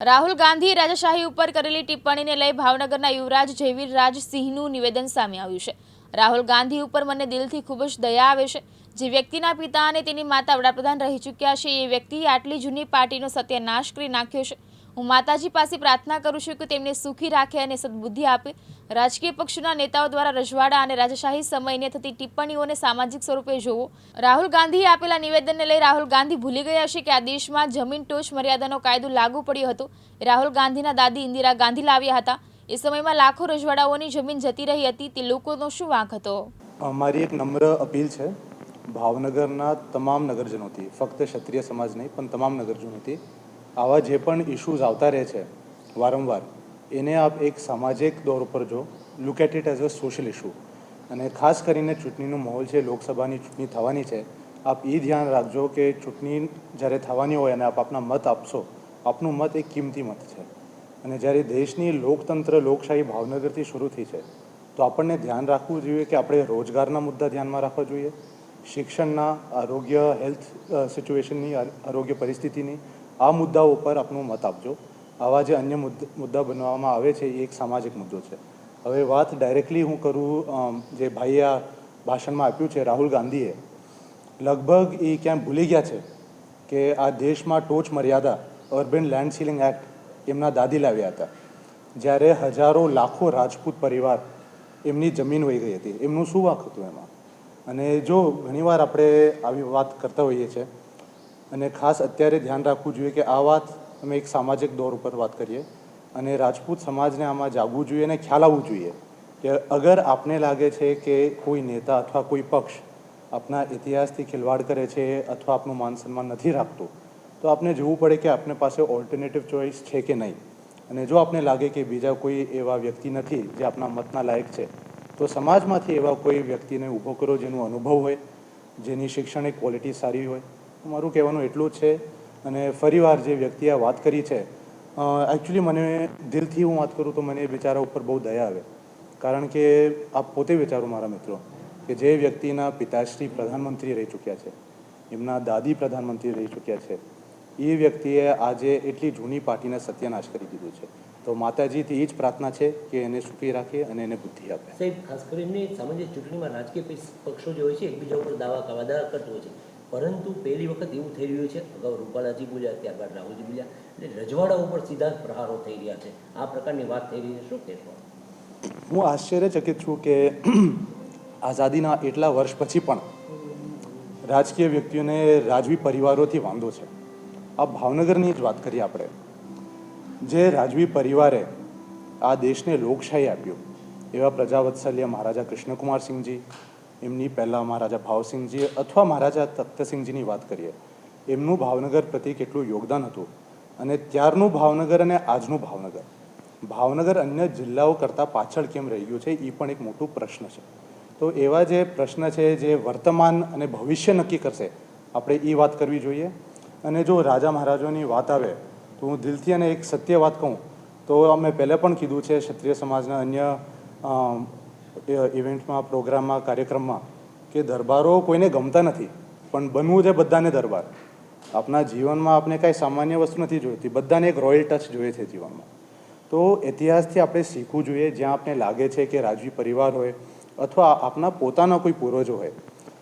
રાહુલ ગાંધી રાજાશાહી ઉપર કરેલી ટિપ્પણીને લઈ ભાવનગરના યુવરાજ જયવીર રાજસિંહનું નિવેદન સામે આવ્યું છે. રાહુલ ગાંધી ઉપર મને દિલથી ખૂબ જ દયા આવે છે. જે વ્યક્તિના પિતા અને તેની માતા વડાપ્રધાન રહી ચૂક્યા છે, એ વ્યક્તિએ આટલી જૂની પાર્ટીનો સત્યાનાશ કરી નાખ્યો છે. હું માતાજી પાસે પ્રાર્થના કરું છું કે તેમને સુખી રાખે અને સદબુદ્ધિ આપે. રાજકીય પક્ષોના નેતાઓ દ્વારા રજવાડા અને રાજાશાહી સમયને થતી ટિપ્પણીઓને સામાજિક સ્વરૂપે જોવો. રાહુલ ગાંધીએ આપેલા નિવેદનને લઈ રાહુલ ગાંધી ભૂલી ગયા છે કે આ દેશમાં જમીન ટોચ મર્યાદાનો કાયદો લાગુ પડ્યો હતો. રાહુલ ગાંધીના દાદી ઇન્દિરા ગાંધી લાવ્યા હતા. એ સમયમાં લાખો રજવાડાઓની જમીન જતી રહી હતી. તે લોકોનો શું વાંક હતો? અમારી એક નમ્ર અપીલ છે. ભાવનગરના તમામ નગરજનોથી, ફક્ત ક્ષત્રિય સમાજ નહીં, પણ તમામ નગરજનોથી આવા જે પણ ઇશ્યુઝ આવતા રહે છે, વારંવાર, એને આપ એક સામાજિક દોર ઉપર જો look at it as a social issue અને ખાસ કરીને ચૂંટણીનો માહોલ છે, લોકસભાની ચૂંટણી થવાની છે, આપ એ ધ્યાન રાખજો કે ચૂંટણી જ્યારે થવાની હોય અને આપ આપના મત આપશો, આપનું મત એક કિંમતી મત છે. અને જ્યારે દેશની લોકતંત્ર, લોકશાહી ભાવનગરથી શરૂ થઈ છે, તો આપણને ધ્યાન રાખવું જોઈએ કે આપણે રોજગારના મુદ્દા ધ્યાનમાં રાખવા જોઈએ, શિક્ષણના, આરોગ્ય હેલ્થ સિચ્યુએશનની આરોગ્ય પરિસ્થિતિની આ મુદ્દાઓ પર આપનો મત આપજો. આવા જે અન્ય મુદ્દા બનવામાં આવે છે, એ એક સામાજિક મુદ્દો છે. હવે વાત ડાયરેક્ટલી હું કરું જે ભાઈએ આ ભાષણમાં આપ્યું છે, રાહુલ ગાંધીએ, લગભગ એ ક્યાં ભૂલી ગયા છે કે આ દેશમાં ટોચ મર્યાદા અર્બન લેન્ડ સીલિંગ એક્ટ એમના દાદી લાવ્યા હતા. જ્યારે હજારો લાખો રાજપૂત પરિવાર એમની જમીન વહી ગઈ હતી. એમનું શું વાંક હતું એમાં? અને જો ઘણીવાર આપણે આવી વાત કરતા હોઈએ છીએ અને ખાસ અત્યારે ધ્યાન રાખવું જોઈએ કે આ વાત અમે એક સામાજિક દોર ઉપર વાત કરીએ અને રાજપૂત સમાજને આમાં જાગવું જોઈએ અને ખ્યાલ આવવું જોઈએ કે અગર આપને લાગે છે કે કોઈ નેતા અથવા કોઈ પક્ષ આપના ઇતિહાસથી ખિલવાડ કરે છે અથવા આપનું માન સન્માન નથી રાખતું, તો આપને જોવું પડે કે આપને પાસે ઓલ્ટરનેટિવ ચોઇસ છે કે નહીં. અને જો આપને લાગે કે બીજા કોઈ એવા વ્યક્તિ નથી જે આપના મતના લાયક છે, તો સમાજમાંથી એવા કોઈ વ્યક્તિને ઊભો કરો જેનો અનુભવ હોય, જેની શૈક્ષણિક ક્વોલિટી સારી હોય મારું કહેવાનું એટલું છે અને ફરીવાર જે વ્યક્તિએ આ વાત કરી છે એકચ્યુઅલી મને દિલથી હું વાત કરું તો મને એ બિચારા ઉપર બહુ દયા આવે. કારણ કે આપ પોતે વિચારો મારા મિત્રો, કે જે વ્યક્તિના પિતાશ્રી પ્રધાનમંત્રી રહી ચૂક્યા છે, એમના દાદી પ્રધાનમંત્રી રહી ચૂક્યા છે, એ વ્યક્તિએ આજે એટલી જૂની પાર્ટીને સત્યાનાશ કરી દીધું છે. તો માતાજીથી એ જ પ્રાર્થના છે કે એને સુખી રાખે અને એને બુદ્ધિ આપે. સાહેબ, ખાસ કરીને સામાન્ય ચૂંટણીમાં રાજકીય પક્ષો જે હોય છે, એકબીજા ઉપર દાવા વાદા કરતો હોય છે. પરંતુ પહેલી વખત એવું થઈ રહ્યું છે, અગાઉ રૂપાલાજી બોલ્યા, ત્યારબાદ રાહુલજી બોલ્યા, એટલે રજવાડા ઉપર સીધા પ્રહારો થઈ રહ્યા છે. આ પ્રકારની વાત થઈ રહી છે, શું કહેશો? હું આશ્ચર્યચકિત છું કે આઝાદીના એટલા વર્ષ પછી પણ રાજકીય વ્યક્તિઓને રાજવી પરિવારોથી વાંધો છે. આ ભાવનગરની જ વાત કરીએ આપણે. જે રાજવી પરિવારે આ દેશને લોકશાહી આપ્યું, એવા પ્રજાવત્સલ્ય મહારાજા કૃષ્ણકુમારસિંહજી એમની પહેલાં મહારાજા ભાવસિંહજી અથવા મહારાજા તખ્તસિંહજીની વાત કરીએ. એમનું ભાવનગર પ્રત્યે કેટલું યોગદાન હતું અને ત્યારનું ભાવનગર અને આજનું ભાવનગર. ભાવનગર અન્ય જિલ્લાઓ કરતાં પાછળ કેમ રહી ગયું છે એ પણ એક મોટું પ્રશ્ન છે. તો એવા જે પ્રશ્ન છે જે વર્તમાન અને ભવિષ્ય નક્કી કરશે, આપણે એ વાત કરવી જોઈએ. અને જો રાજા મહારાજોની વાત આવે, તો હું દિલથી અને એક સત્ય વાત કહું. તો અમે પહેલાં પણ કીધું છે ક્ષત્રિય સમાજના અન્ય ઇવેન્ટમાં પ્રોગ્રામમાં કાર્યક્રમમાં કે દરબારો કોઈને ગમતા નથી. પણ બનવું છે બધાને દરબાર. આપણા જીવનમાં આપણે કાંઈ સામાન્ય વસ્તુ નથી જોઈતી. બધાને એક રોયલ ટચ જોઈએ છે જીવનમાં. તો ઇતિહાસથી આપણે શીખવું જોઈએ, જ્યાં આપણે લાગે છે કે રાજવી પરિવાર હોય અથવા આપના પોતાના કોઈ પૂર્વજો હોય.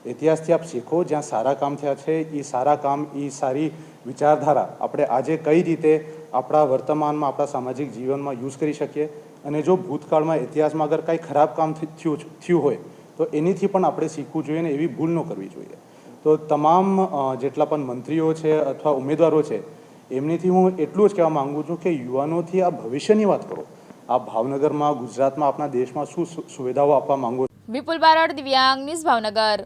ઇતિહાસથી આપ શીખો, જ્યાં સારા કામ થયા છે એ સારા કામ એ સારી વિચારધારા આપણે આજે કઈ રીતે આપણા વર્તમાનમાં, આપણા સામાજિક જીવનમાં યુઝ કરી શકીએ અને જો ભૂતકાળમાં ઇતિહાસમાં અગર કાંઈ ખરાબ કામ થયું થયું હોય, તો એનીથી પણ આપણે શીખવું જોઈએ ને એવી ભૂલ ન કરવી જોઈએ. તો તમામ જેટલા પણ મંત્રીઓ છે અથવા ઉમેદવારો છે, એમનીથી હું એટલું જ કહેવા માગું છું કે યુવાનોથી આ ભવિષ્યની વાત કરો. આ ભાવનગરમાં, ગુજરાતમાં, આપણા દેશમાં શું સુવિધાઓ આપવા માંગો વિપુલ બારડ દિવ્યાંગ, ન્યૂઝ ભાવનગર.